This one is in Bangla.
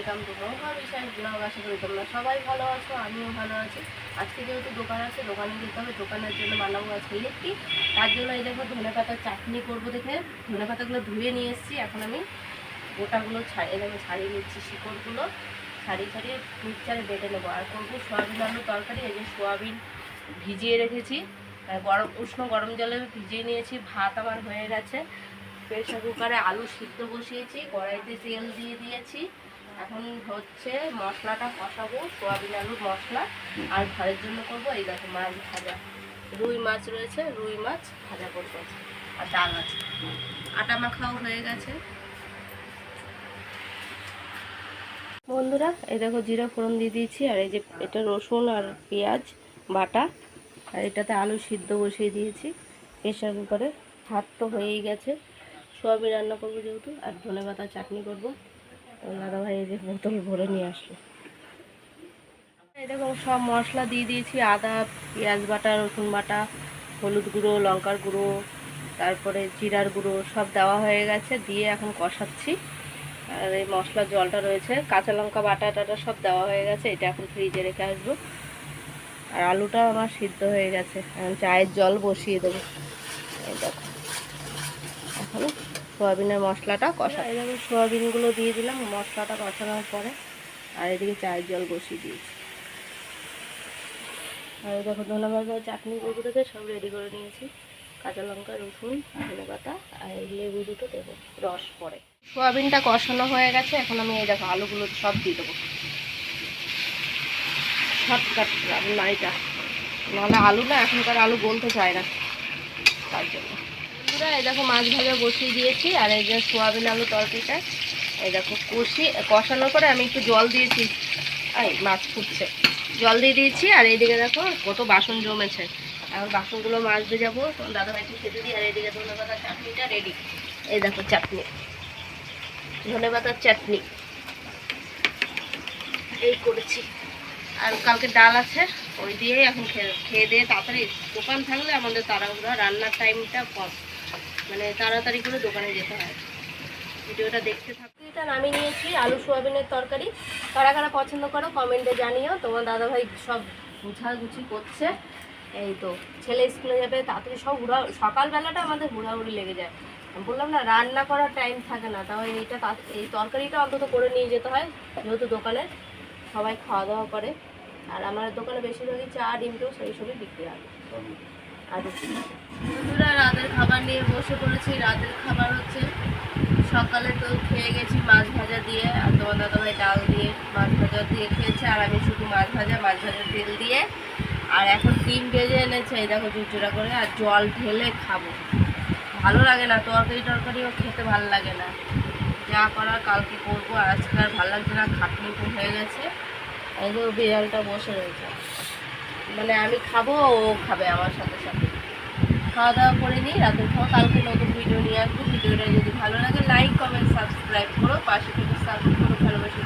ওয়েলকাম টু মহা বিশ্বাস ব্লগ আশা করি তোমরা সবাই ভালো আছো, আমিও ভালো আছি। আজকে যেহেতু দোকান আছে, দোকানে যেতে হবে, দোকানের জন্য বানাবো আজকে লিট্টি তার জন্য এই দেখো ধনে পাতার চাটনি করব দেখে। ধনে পাতাগুলো ধুয়ে নিয়ে এসেছি, এখন আমি গোটাগুলো ছাড়িয়ে দেখো ছাড়িয়ে নিচ্ছি শিকড়গুলো। ছাড়িয়ে ছাড়িয়ে মিক্সচারে বেটে নেব। আর করব সোয়াবিন আলু তরকারি, এই যে সোয়াবিন ভিজিয়ে রেখেছি। গরম উষ্ণ গরম জলে ভিজিয়ে নিয়েছি, ভাত আমার হয়ে গেছে। প্রেশার কুকারে আলু সিদ্ধ বসিয়েছি, কড়াইতে তেল দিয়ে দিয়েছি। এখন হচ্ছে মশলাটা কষাবো, সোয়াবিন আলুর মশলা। আর ঘরের জন্য করব এই দেখো মাছ ভাজা। রুই মাছ রয়েছে, রুই মাছ ভাজা করব। আর ডাল আছে। আটা মাখাও হয়ে গেছে। বন্ধুরা, এই দেখো জিরা ফোড়ন দিয়ে দিয়েছি, আর এই যে এটা রসুন আর পেঁয়াজ বাটা। আর এটাতে আলু সিদ্ধ বসিয়ে দিয়েছি। প্রেশার কুকারে ভাত তো হয়েই গেছে। সোয়াবিন রান্না করব যেহেতু, আর ধনে পাতা চাটনি করব। দাদাভাই এই যে বোতল ভরে নিয়ে আসলো। এরকম সব মশলা দিয়ে দিয়েছি, আদা, পেঁয়াজ বাটা, রসুন বাটা, হলুদ গুঁড়ো, লঙ্কার গুঁড়ো, তারপরে জিরার গুঁড়ো, সব দেওয়া হয়ে গেছে, দিয়ে এখন কষাচ্ছি। আর এই মশলার জলটা রয়েছে, কাঁচা লঙ্কা বাটা টাটা সব দেওয়া হয়ে গেছে, এটা এখন ফ্রিজে রেখে আসব। আর আলুটা আমার সিদ্ধ হয়ে গেছে, এখন চায়ের জল বসিয়ে দেবো। এই দেখো। সোয়াবিনের মশলাটা কষা। এরকম সোয়াবিনগুলো দিয়ে দিলাম, মশলাটা কষানোর পরে। আর এদিকে চায়ের জল বসিয়ে দিয়েছি। আর দেখো ধনে পাতা চাটনি করব থেকে সব রেডি করে নিয়েছি। কাঁচা লঙ্কা, রসুন ধনে পাতা আর লেবু দুটো দেবো রস পরে। সোয়াবিনটা কষানো হয়ে গেছে, এখন আমি এই দেখো আলুগুলো সব দিয়ে দেবো। শর্টকাট নাইটা নাহলে আলু না, এখনকার আলু গলতে চায় না। তার জন্য। বন্ধুরা, এই দেখো মাছ ভাজা বসিয়ে দিয়েছি, আর এই যে সোয়াবিন আলু তরকারিটা, এই দেখো কষি, কষানোর পরে আমি একটু জল দিয়েছি। এই মাছ ফুটছে। জল দিয়ে দিয়েছি, আর এইদিকে দেখো কত বাসন জমেছে। এখন বাসনগুলো মাছ দিয়ে যাব তোমার দাদাভাইকে খেতে দিই, আর এইদিকে ধনে পাতার চাটনিটা রেডি এই দেখো চাটনি। ধনে পাতার চাটনি। এই করেছি। আর কালকে ডাল আছে, ওই দিয়েই এখন খেয়ে খেয়ে দিয়ে তাড়াতাড়ি দোকান থাকলে আমাদের তাড়াহুড়া, রান্নার টাইমটা কম। মানে তাড়াতাড়ি করে দোকানে যেতে হয়। ভিডিওটা দেখতে থাকো এটা নামিয়ে নিয়েছি, আলু, সোয়াবিনের তরকারি। কারা কারা পছন্দ করো, কমেন্টে জানিও। তোমার দাদাভাই সব গুছাগুছি করছে। এই তো, ছেলে স্কুলে যাবে, তাড়াতাড়ি সব হুড়া সকালবেলাটা আমাদের হুড়াহুড়ি লেগে যায়। বললাম, না, রান্না করার টাইম থাকে না। তাও এইটা এই তরকারিটা অন্তত করে নিয়ে যেতে হয়, যেহেতু দোকানে। সবাই খাওয়া দাওয়া করে। আর আমার দোকানে বেশিরভাগই চা, ডিম টোস্ট, এইসবই বিক্রি হয়। বন্ধুরা, রাতের খাবার নিয়ে বসে পড়েছি। রাতের খাবার হচ্ছে সকালে তো খেয়ে গেছি মাছ ভাজা দিয়ে আর তোমার দাদাভাই ডাল দিয়ে মাছ ভাজা দিয়ে খেয়েছে, আর আমি শুধু মাছ ভাজা মাছ ভাজা তেল দিয়ে। আর এখন ডিম ভেজে এনেছে, এই দেখো চুচুরা করে, আর জল ঢেলে খাব। ভালো লাগে না, তরকারি টরকারিও খেতে ভালো লাগে না। যা করার কালকে করব আজকে আর ভালো লাগছে না, খাটনি হয়ে গেছে। এই বিড়ালটা বসে রয়েছে। মানে আমি খাব, ও খাবে আমার সাথে সাথে। খাওয়া দাওয়া করে নিই, রাতের খাওয়া। কালকে নতুন ভিডিও নিয়ে আসব। ভিডিওটা যদি ভালো লাগে লাইক কমেন্ট সাবস্ক্রাইব করো। পাশে থেকে সাবস্ক্রাইব করো, ভালোবাসা